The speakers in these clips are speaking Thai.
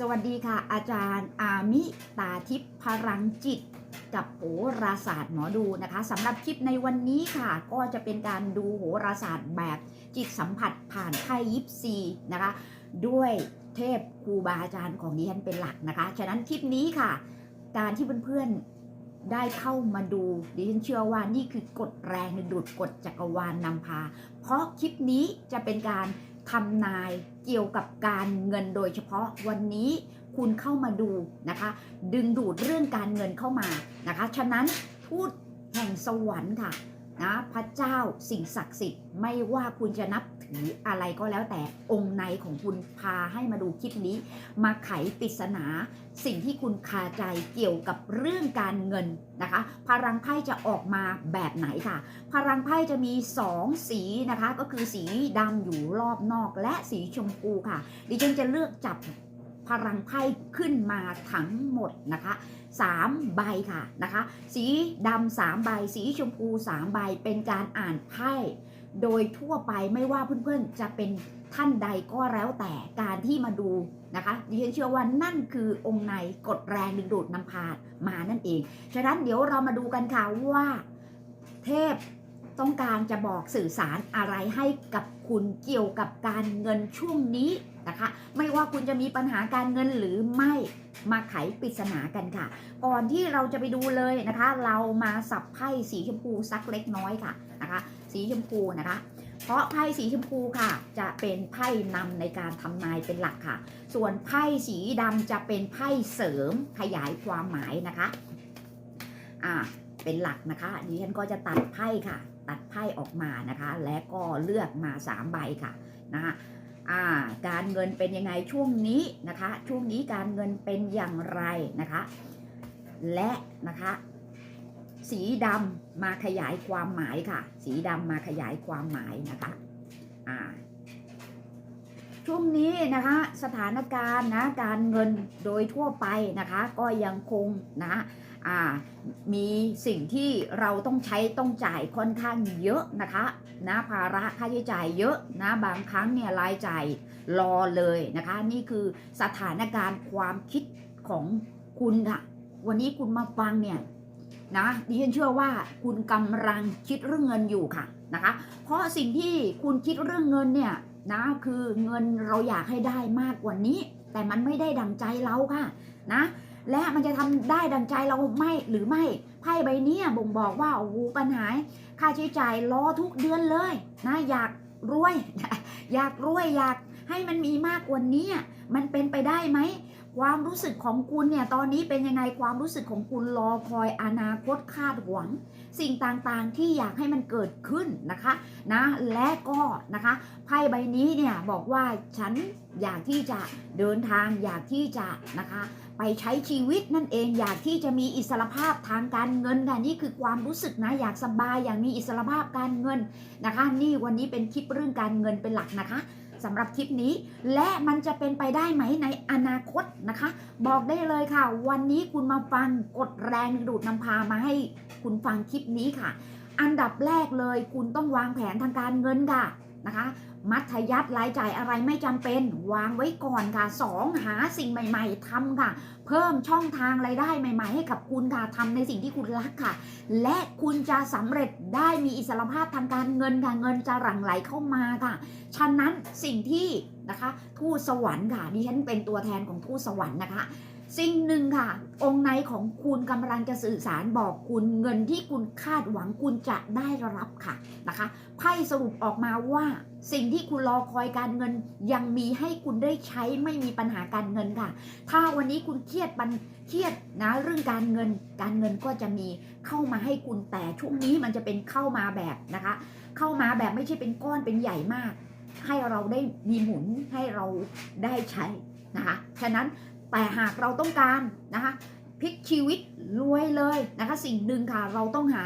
สวัสดีค่ะ อาจารย์อามิตาทิพย์พลังจิต กับโหราศาสตร์หมอดูนะคะสำหรับคลิปในวันนี้ค่ะ ก็จะเป็นการดูโหราศาสตร์แบบจิตสัมผัสผ่านไพ่ยิปซีนะคะ ด้วยเทพครูบาอาจารย์ของดิฉันเป็นหลักนะคะ ฉะนั้นคลิปนี้ค่ะ การที่เพื่อนๆได้เข้ามาดูดิฉันเชื่อว่านี่คือกฎแรงดึงดูดกฎจักรวาลนนำพา เพราะคลิปนี้จะเป็นการทำนาย เกี่ยวกับการเงินโดยเฉพาะวันนี้คุณเข้ามาดูนะคะ ดึงดูดเรื่องการเงินเข้ามานะคะ ฉะนั้นทูตแห่งสวรรค์ค่ะ นะพระเจ้าสิ่งศักดิ์สิทธิ์ไม่ว่าคุณจะนับถืออะไรก็แล้วแต่องค์ในของคุณพาให้มาดูคลิปนี้ มาไขปริศนา สิ่งที่คุณคาใจเกี่ยวกับเรื่องการเงินนะคะ พลังไพ่จะออกมาแบบไหนค่ะ พลังไพ่จะมี 2 สีนะคะ ก็คือสีดำอยู่รอบนอกและสีชมพูค่ะ ดิฉันจะเลือกจับ พลังไพ่ขึ้นมาทั้งหมดนะคะ3ใบค่ะนะคะ สีดำสามใบ สีชมพูสามใบ เป็นการอ่านไพ่โดยทั่วไปไม่ว่าเพื่อนๆจะเป็นท่านใดก็แล้วแต่การที่มาดูนะคะดิฉันเชื่อว่านั่นคือองค์ในกฎแรงดึงดูดนำพามานั่นเอง ฉะนั้นเดี๋ยวเรามาดูกันค่ะว่า เทพ ต้องการจะบอกสื่อสารอะไรให้กับคุณเกี่ยวกับการเงินช่วงนี้นะคะ ไม่ว่าคุณจะมีปัญหาการเงินหรือไม่มาไขปริศนากันค่ะ ก่อนที่เราจะไปดูเลยนะคะ เรามาสับไพ่สีชมพูสักเล็กน้อยค่ะนะคะ สีชมพูนะคะ เพราะไพ่สีชมพูค่ะ จะเป็นไพ่นำในการทำนายเป็นหลักค่ะ ส่วนไพ่สีดำจะเป็นไพ่เสริมขยายความหมายนะคะอ่าเป็นหลักนะคะดิฉันก็จะตัดไพ่ค่ะ ตัดไพ่ออกมานะคะ และก็เลือกมา 3 ใบค่ะนะคะาการเงินเป็นยังไงช่วงนี้นะคะ ช่วงนี้การเงินเป็นอย่างไรนะคะ และนะคะสีดำมาขยายความหมายค่ะ สีดำมาขยายความหมายนะคะ อ่า ช่วงนี้นะคะสถานการณ์นะการเงินโดยทั่วไปนะคะก็ยังคงนะอ่ามีสิ่งที่เราต้องใช้ต้องจ่ายค่อนข้างเยอะนะคะนะภาระค่าใช้จ่ายเยอะนะบางครั้งเนี่ยรายจ่ายรอเลยนะคะนี่คือสถานการณ์ความคิดของคุณค่ะวันนี้คุณมาฟังเนี่ยนะดิฉันเชื่อว่าคุณกำลังคิดเรื่องเงินอยู่ค่ะนะคะเพราะสิ่งที่คุณคิดเรื่องเงินเนี่ย นะคือเงินเราอยากให้ได้มากกว่านี้ แต่มันไม่ได้ดังใจเราค่ะนะและมันจะทำได้ดังใจเราไม่หรือไม่ไพ่ใบนี้บ่งบอกว่าโอ้โหปัญหา ค่าใช้จ่ายรอทุกเดือนเลยนะอยากรวย อยากรวยอยากให้มันมีมากกว่านี้มันเป็นไปได้ไหม ความรู้สึกของคุณเนี่ยตอนนี้เป็นยังไงความรู้สึกของคุณรอคอยอนาคตคาดหวัง สิ่งต่างๆที่อยากให้มันเกิดขึ้นนะคะนะและก็นะคะไพ่ใบนี้เนี่ยบอกว่าฉันอยากที่จะเดินทางอยากที่จะนะคะไปใช้ชีวิตนั่นเองอยากที่จะมีอิสรภาพทางการเงินค่ะนี่คือความรู้สึกนะอยากสบายอยากมีอิสรภาพการเงินนะคะ นี่วันนี้เป็นคลิปเรื่องการเงินเป็นหลักนะคะ สำหรับคลิปนี้ และมันจะเป็นไปได้ไหมในอนาคตนะคะ บอกได้เลยค่ะ วันนี้คุณมาฟังกดแรงดูดนำพามาให้คุณฟังคลิปนี้ค่ะ อันดับแรกเลยคุณต้องวางแผนทางการเงินค่ะ นะคะ มัธยัติรายจ่ายอะไรไม่จำเป็นวางไว้ก่อนค่ะสองหาสิ่งใหม่ ๆทำค่ะ เพิ่มช่องทางรายได้ใหม่ ๆ ให้กับคุณค่ะทำในสิ่งที่คุณรักค่ะ และคุณจะสำเร็จได้มีอิสรภาพทางการเงินค่ะเงินจะหลั่งไหลเข้ามาค่ะ ฉะนั้นสิ่งที่นะคะทูตสวรรค์ค่ะดิฉันเป็นตัวแทนของทูตสวรรค์นะคะ สิ่งหนึ่งค่ะ องค์ในของคุณกำลังจะสื่อสารบอกคุณเงินที่คุณคาดหวังคุณจะได้รับค่ะนะคะไพ่สรุปออกมาว่าสิ่งที่คุณรอคอยการเงินยังมีให้คุณได้ใช้ไม่มีปัญหาการเงินค่ะ ถ้าวันนี้คุณเครียดปันเครียดนะเรื่องการเงิน การเงินก็จะมีเข้ามาให้คุณแต่ช่วงนี้มันจะเป็นเข้ามาแบบนะคะ เข้ามาแบบไม่ใช่เป็นก้อนเป็นใหญ่มาก ให้เราได้มีหมุนให้เราได้ใช้นะคะฉะนั้น แต่หากเราต้องการนะคะพลิกชีวิตรวยเลยนะคะสิ่งหนึ่งค่ะเราต้องหา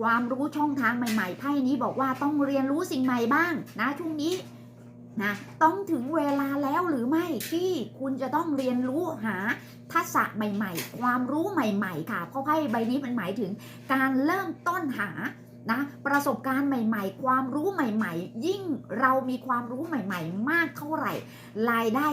ความรู้ช่องทางใหม่ๆไพ่นี้บอกว่าต้องเรียนรู้สิ่งใหม่บ้างนะช่วงนี้นะต้องถึงเวลาแล้วหรือไม่ที่คุณจะต้องเรียนรู้หาทักษะใหม่ๆ ความรู้ใหม่ๆ ค่ะ เพราะไพ่ใบนี้มันหมายถึงการเริ่มต้นหานะประสบการณ์ใหม่ๆ ความรู้ใหม่ๆ ยิ่งเรามีความรู้ใหม่ๆ มากเท่าไหร่รายได้